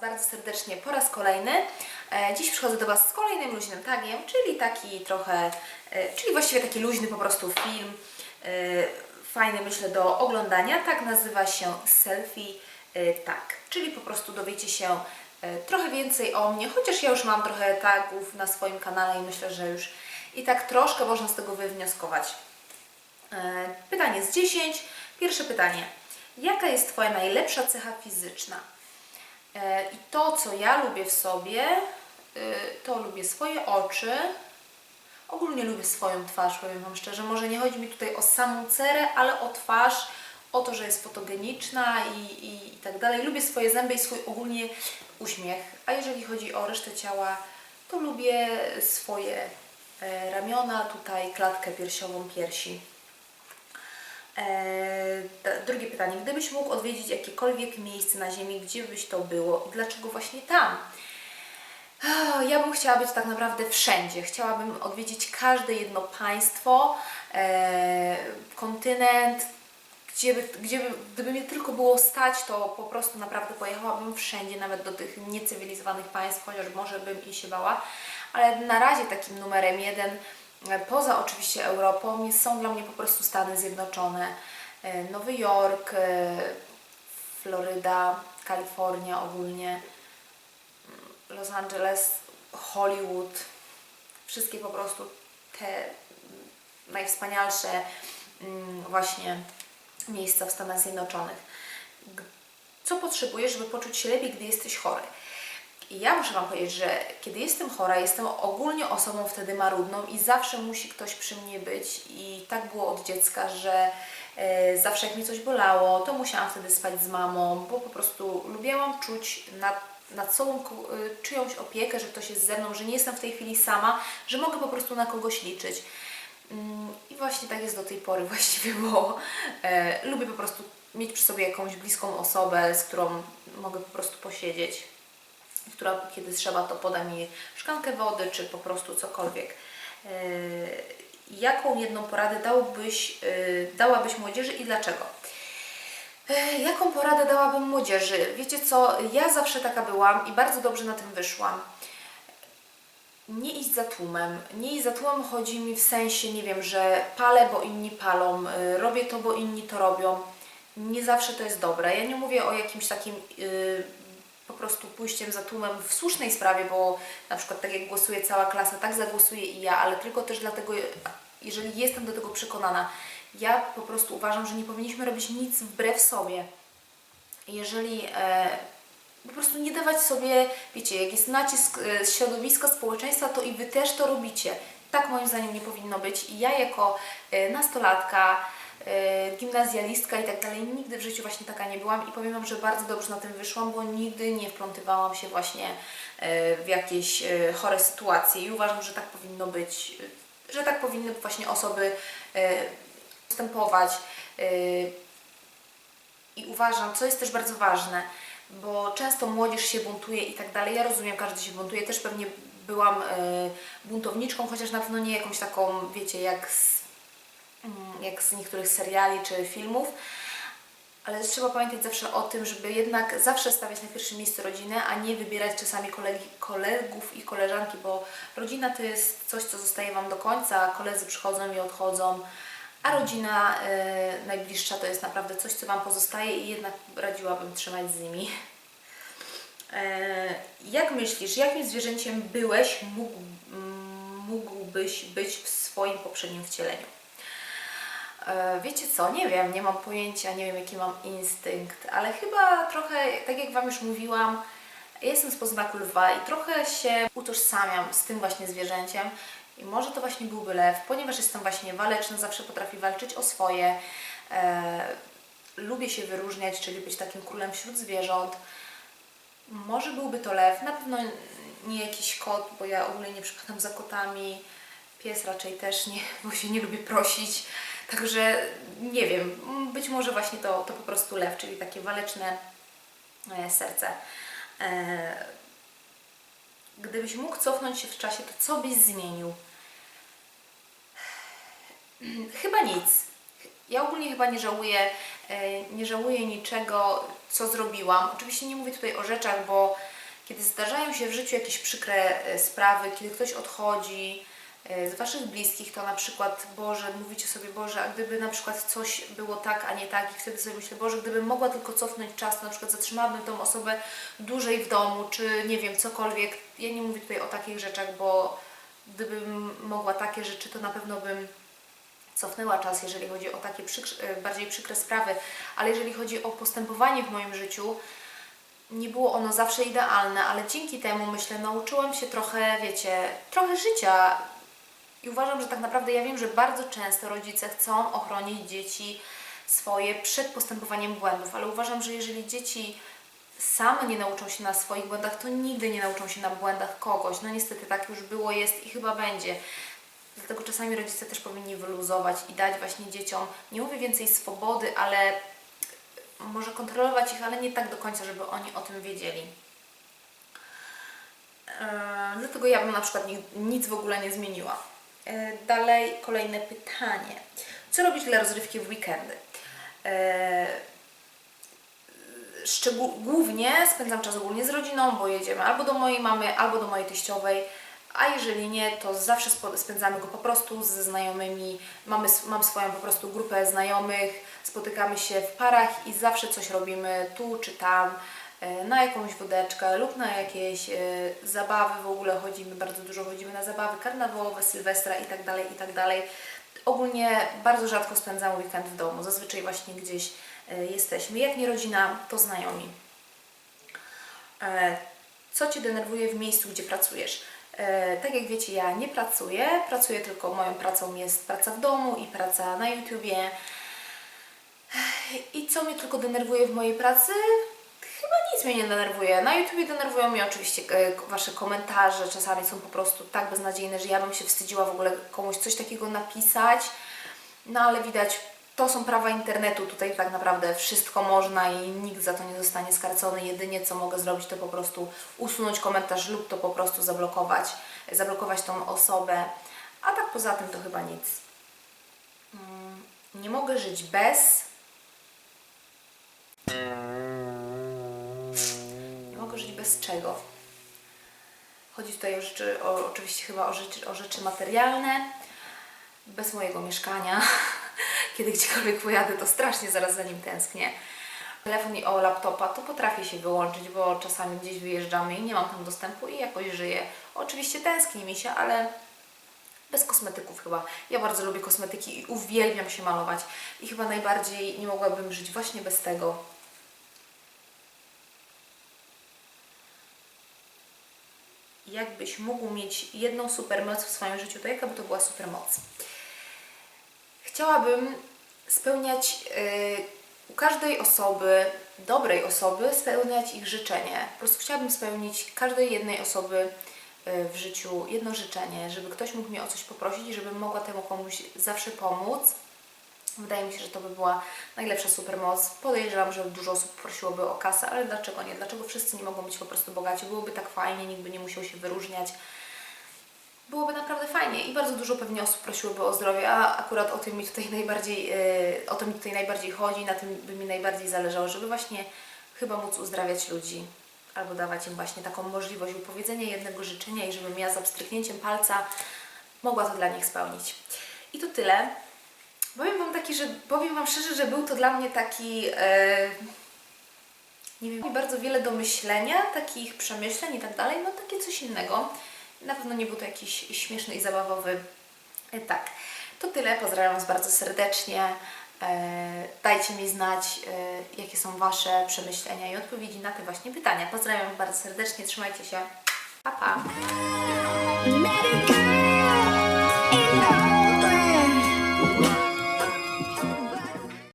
bardzo serdecznie po raz kolejny. E, Dziś przychodzę do Was z kolejnym luźnym tagiem, czyli taki trochę, e, czyli właściwie taki luźny po prostu film, e, fajny myślę do oglądania. Tak nazywa się Selfie Tag, czyli po prostu dowiecie się trochę więcej o mnie, chociaż ja już mam trochę tagów na swoim kanale i myślę, że już i tak troszkę można z tego wywnioskować. E, Pytanie z 10. Pierwsze pytanie. Jaka jest Twoja najlepsza cecha fizyczna? E, I to, co ja lubię w sobie, to lubię swoje oczy. Ogólnie lubię swoją twarz, powiem Wam szczerze. Może nie chodzi mi tutaj o samą cerę, ale o twarz, o to, że jest fotogeniczna i, i, i tak dalej. Lubię swoje zęby i swój ogólnie uśmiech. A jeżeli chodzi o resztę ciała, to lubię swoje e, ramiona, tutaj klatkę piersiową, piersi. D- drugie pytanie. Gdybyś mógł odwiedzić jakiekolwiek miejsce na Ziemi, gdzie byś to było i dlaczego właśnie tam? Ja bym chciała być tak naprawdę wszędzie. Chciałabym odwiedzić każde jedno państwo, e, kontynent, gdzie gdzie by, gdyby mnie tylko było stać, to po prostu naprawdę pojechałabym wszędzie, nawet do tych niecywilizowanych państw, chociaż może bym i się bała. Ale na razie takim numerem jeden, e, poza oczywiście Europą, są dla mnie po prostu Stany Zjednoczone, e, Nowy Jork, e, Floryda, Kalifornia ogólnie. Los Angeles, Hollywood, wszystkie po prostu te najwspanialsze mm, właśnie miejsca w Stanach Zjednoczonych. Co potrzebujesz, żeby poczuć się lepiej, gdy jesteś chory? I ja muszę Wam powiedzieć, że kiedy jestem chora, jestem ogólnie osobą wtedy marudną i zawsze musi ktoś przy mnie być. I tak było od dziecka, że e, zawsze jak mi coś bolało, to musiałam wtedy spać z mamą, bo po prostu lubiłam czuć nad, nad sobą e, czyjąś opiekę, że ktoś jest ze mną, że nie jestem w tej chwili sama, że mogę po prostu na kogoś liczyć. Mm, I właśnie tak jest do tej pory właściwie, bo e, lubię po prostu mieć przy sobie jakąś bliską osobę, z którą mogę po prostu posiedzieć która kiedy trzeba, to poda mi szklankę wody, czy po prostu cokolwiek. Yy, Jaką jedną poradę dałbyś, yy, dałabyś młodzieży i dlaczego? Jaką poradę dałabym młodzieży? Wiecie co, ja zawsze taka byłam i bardzo dobrze na tym wyszłam. Nie iść za tłumem. Nie iść za tłumem chodzi mi w sensie, nie wiem, że palę, bo inni palą, yy, robię to, bo inni to robią. Nie zawsze to jest dobre. Ja nie mówię o jakimś takim yy, po prostu pójściem za tłumem w słusznej sprawie, bo na przykład tak jak głosuje cała klasa, tak zagłosuję i ja, ale tylko też dlatego, jeżeli jestem do tego przekonana, ja po prostu uważam, że nie powinniśmy robić nic wbrew sobie. Jeżeli e, po prostu nie dawać sobie, wiecie, jak jest nacisk e, środowiska, społeczeństwa, to i Wy też to robicie. Tak moim zdaniem nie powinno być. I ja jako e, nastolatka, e, gimnazjalistka i tak dalej, nigdy w życiu właśnie taka nie byłam i powiem Wam, że bardzo dobrze na tym wyszłam, bo nigdy nie wplątywałam się właśnie w jakieś chore sytuacje i uważam, że tak powinno być, że tak powinny właśnie osoby postępować. i uważam, co jest też bardzo ważne, bo często młodzież się buntuje i tak dalej. Ja rozumiem, każdy się buntuje. Też pewnie byłam e, buntowniczką, chociaż na pewno nie jakąś taką, wiecie, jak z, mm, jak z niektórych seriali czy filmów. Ale trzeba pamiętać zawsze o tym, żeby jednak zawsze stawiać na pierwszym miejscu rodzinę, a nie wybierać czasami kolegi, kolegów i koleżanki, bo rodzina to jest coś, co zostaje Wam do końca, koledzy przychodzą i odchodzą, a rodzina e, najbliższa to jest naprawdę coś, co Wam pozostaje i jednak radziłabym trzymać z nimi. E, jak myślisz, jakim zwierzęciem byłeś, mógł, mógłbyś być w swoim poprzednim wcieleniu? E, Wiecie co, nie wiem, nie mam pojęcia, nie wiem jaki mam instynkt, ale chyba trochę, tak jak Wam już mówiłam, jestem z poznaku lwa i trochę się utożsamiam z tym właśnie zwierzęciem i może to właśnie byłby lew, ponieważ jestem właśnie waleczna, zawsze potrafi walczyć o swoje, e, lubię się wyróżniać, czyli być takim królem wśród zwierząt. Może byłby to lew, na pewno nie jakiś kot, bo ja ogólnie nie przypadam za kotami. Pies raczej też nie, bo się nie lubię prosić. Także nie wiem, być może właśnie to, to po prostu lew, czyli takie waleczne e, serce. E, Gdybyś mógł cofnąć się w czasie, to co byś zmienił? Chyba nic. Ja ogólnie chyba nie żałuję, e, nie żałuję niczego, co zrobiłam. Oczywiście nie mówię tutaj o rzeczach, bo kiedy zdarzają się w życiu jakieś przykre e, sprawy, kiedy ktoś odchodzi e, z Waszych bliskich, to na przykład, Boże, mówicie sobie, Boże, a gdyby na przykład coś było tak, a nie tak i wtedy sobie myślę, Boże, gdybym mogła tylko cofnąć czas, to na przykład zatrzymałabym tą osobę dłużej w domu, czy nie wiem, cokolwiek. Ja nie mówię tutaj o takich rzeczach, bo gdybym mogła takie rzeczy, to na pewno bym cofnęła czas, jeżeli chodzi o takie przykrze, e, bardziej przykre sprawy, ale jeżeli chodzi o postępowanie w moim życiu, nie było ono zawsze idealne, ale dzięki temu myślę, nauczyłam się trochę, wiecie, trochę życia. I uważam, że tak naprawdę ja wiem, że bardzo często rodzice chcą ochronić dzieci swoje przed postępowaniem błędów, ale uważam, że jeżeli dzieci same nie nauczą się na swoich błędach, to nigdy nie nauczą się na błędach kogoś. No niestety tak już było, jest i chyba będzie. Dlatego czasami rodzice też powinni wyluzować i dać właśnie dzieciom, nie mówię więcej swobody, ale może kontrolować ich, ale nie tak do końca, żeby oni o tym wiedzieli. Eee, dlatego ja bym na przykład ni- nic w ogóle nie zmieniła. Eee, dalej kolejne pytanie. Co robić dla rozrywki w weekendy? Szczegół- głównie spędzam czas ogólnie z rodziną, bo jedziemy albo do mojej mamy, albo do mojej teściowej, a jeżeli nie, to zawsze spędzamy go po prostu ze znajomymi. Mamy, mam swoją po prostu grupę znajomych, spotykamy się w parach i zawsze coś robimy tu czy tam, e, na jakąś wódeczkę lub na jakieś e, zabawy, w ogóle chodzimy, bardzo dużo chodzimy na zabawy karnawałowe, sylwestra i tak dalej, i tak. Ogólnie bardzo rzadko spędzamy weekend w domu, zazwyczaj właśnie gdzieś e, jesteśmy. Jak nie rodzina, to znajomi. Co Cię denerwuje w miejscu, gdzie pracujesz? E, Tak jak wiecie, ja nie pracuję, pracuję tylko moją pracą jest praca w domu i praca na YouTubie. I co mnie tylko denerwuje w mojej pracy? Chyba nic mnie nie denerwuje. Na YouTubie denerwują mnie oczywiście e, Wasze komentarze, czasami są po prostu tak beznadziejne, że ja bym się wstydziła w ogóle komuś coś takiego napisać. No ale widać, to są prawa internetu, tutaj tak naprawdę wszystko można i nikt za to nie zostanie skarcony. Jedynie co mogę zrobić, to po prostu usunąć komentarz lub to po prostu zablokować, zablokować tą osobę. A tak poza tym to chyba nic. Mm, Nie mogę żyć bez. Nie mogę żyć bez czego. Chodzi tutaj o rzeczy, o, oczywiście chyba o rzeczy, o rzeczy materialne bez mojego mieszkania. Kiedy gdziekolwiek pojadę, to strasznie zaraz za nim tęsknię. Telefon i o laptopa to potrafię się wyłączyć, bo czasami gdzieś wyjeżdżamy i nie mam tam dostępu i jakoś żyję. Oczywiście tęskni mi się, ale bez kosmetyków chyba. Ja bardzo lubię kosmetyki i uwielbiam się malować. I chyba najbardziej nie mogłabym żyć właśnie bez tego. Jakbyś mógł mieć jedną supermoc w swoim życiu, to jaka by to była supermoc? Chciałabym spełniać yy, u każdej osoby, dobrej osoby, spełniać ich życzenie. Po prostu chciałabym spełnić każdej jednej osoby yy, w życiu jedno życzenie, żeby ktoś mógł mnie o coś poprosić i żebym mogła temu komuś zawsze pomóc. Wydaje mi się, że to by była najlepsza supermoc. Podejrzewam, że dużo osób prosiłoby o kasę, ale dlaczego nie? Dlaczego wszyscy nie mogą być po prostu bogaci? Byłoby tak fajnie, nikt by nie musiał się wyróżniać byłoby naprawdę fajnie i bardzo dużo pewnie osób prosiłoby o zdrowie, a akurat o tym mi tutaj najbardziej, yy, o to mi tutaj najbardziej chodzi, na tym by mi najbardziej zależało, żeby właśnie chyba móc uzdrawiać ludzi albo dawać im właśnie taką możliwość wypowiedzenia jednego życzenia i żebym ja za pstryknięciem palca mogła to dla nich spełnić. I to tyle. Powiem Wam taki, że powiem Wam szczerze, że był to dla mnie taki yy, nie wiem, bardzo wiele do myślenia, takich przemyśleń i tak dalej, no takie coś innego. Na pewno nie był to jakiś śmieszny i zabawowy. E, Tak, to tyle. Pozdrawiam Was bardzo serdecznie. E, Dajcie mi znać, e, jakie są Wasze przemyślenia i odpowiedzi na te właśnie pytania. Pozdrawiam bardzo serdecznie, trzymajcie się. Pa, pa!